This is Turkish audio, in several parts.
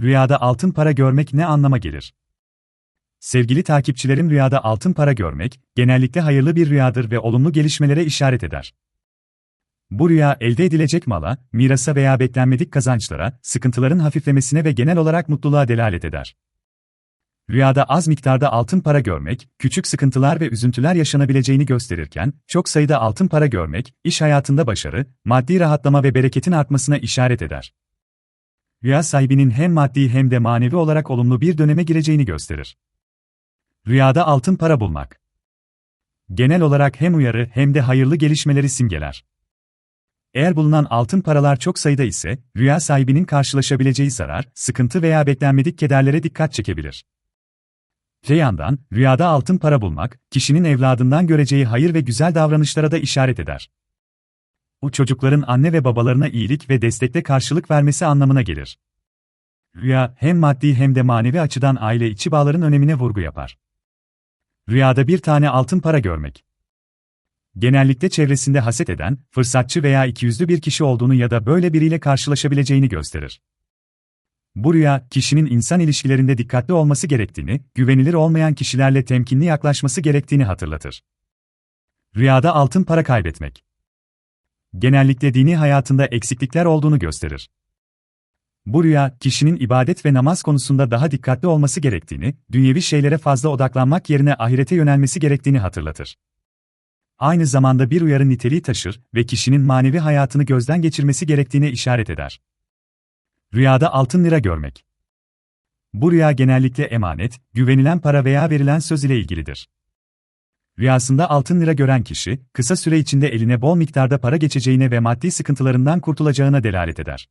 Rüyada altın para görmek ne anlama gelir? Sevgili takipçilerim rüyada altın para görmek, genellikle hayırlı bir rüyadır ve olumlu gelişmelere işaret eder. Bu rüya elde edilecek mala, mirasa veya beklenmedik kazançlara, sıkıntıların hafiflemesine ve genel olarak mutluluğa delalet eder. Rüyada az miktarda altın para görmek, küçük sıkıntılar ve üzüntüler yaşanabileceğini gösterirken, çok sayıda altın para görmek, iş hayatında başarı, maddi rahatlama ve bereketin artmasına işaret eder. Rüya sahibinin hem maddi hem de manevi olarak olumlu bir döneme gireceğini gösterir. Rüyada altın para bulmak. Genel olarak hem uyarı hem de hayırlı gelişmeleri simgeler. Eğer bulunan altın paralar çok sayıda ise, rüya sahibinin karşılaşabileceği zarar, sıkıntı veya beklenmedik kederlere dikkat çekebilir. Öte yandan, rüyada altın para bulmak, kişinin evladından göreceği hayır ve güzel davranışlara da işaret eder. Bu çocukların anne ve babalarına iyilik ve destekle karşılık vermesi anlamına gelir. Rüya, hem maddi hem de manevi açıdan aile içi bağların önemine vurgu yapar. Rüyada bir tane altın para görmek. Genellikle çevresinde haset eden, fırsatçı veya ikiyüzlü bir kişi olduğunu ya da böyle biriyle karşılaşabileceğini gösterir. Bu rüya, kişinin insan ilişkilerinde dikkatli olması gerektiğini, güvenilir olmayan kişilerle temkinli yaklaşması gerektiğini hatırlatır. Rüyada altın para kaybetmek. Genellikle dini hayatında eksiklikler olduğunu gösterir. Bu rüya, kişinin ibadet ve namaz konusunda daha dikkatli olması gerektiğini, dünyevi şeylere fazla odaklanmak yerine ahirete yönelmesi gerektiğini hatırlatır. Aynı zamanda bir uyarı niteliği taşır ve kişinin manevi hayatını gözden geçirmesi gerektiğine işaret eder. Rüyada altın lira görmek. Bu rüya genellikle emanet, güvenilen para veya verilen söz ile ilgilidir. Rüyasında altın lira gören kişi, kısa süre içinde eline bol miktarda para geçeceğine ve maddi sıkıntılarından kurtulacağına delalet eder.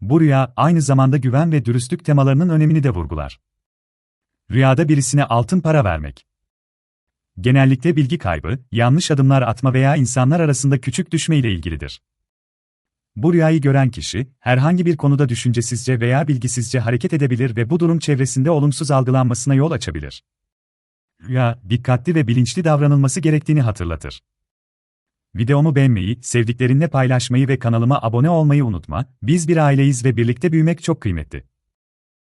Bu rüya, aynı zamanda güven ve dürüstlük temalarının önemini de vurgular. Rüyada birisine altın para vermek. Genellikle bilgi kaybı, yanlış adımlar atma veya insanlar arasında küçük düşme ile ilgilidir. Bu rüyayı gören kişi, herhangi bir konuda düşüncesizce veya bilgisizce hareket edebilir ve bu durum çevresinde olumsuz algılanmasına yol açabilir. Rüya, dikkatli ve bilinçli davranılması gerektiğini hatırlatır. Videomu beğenmeyi, sevdiklerinle paylaşmayı ve kanalıma abone olmayı unutma, biz bir aileyiz ve birlikte büyümek çok kıymetli.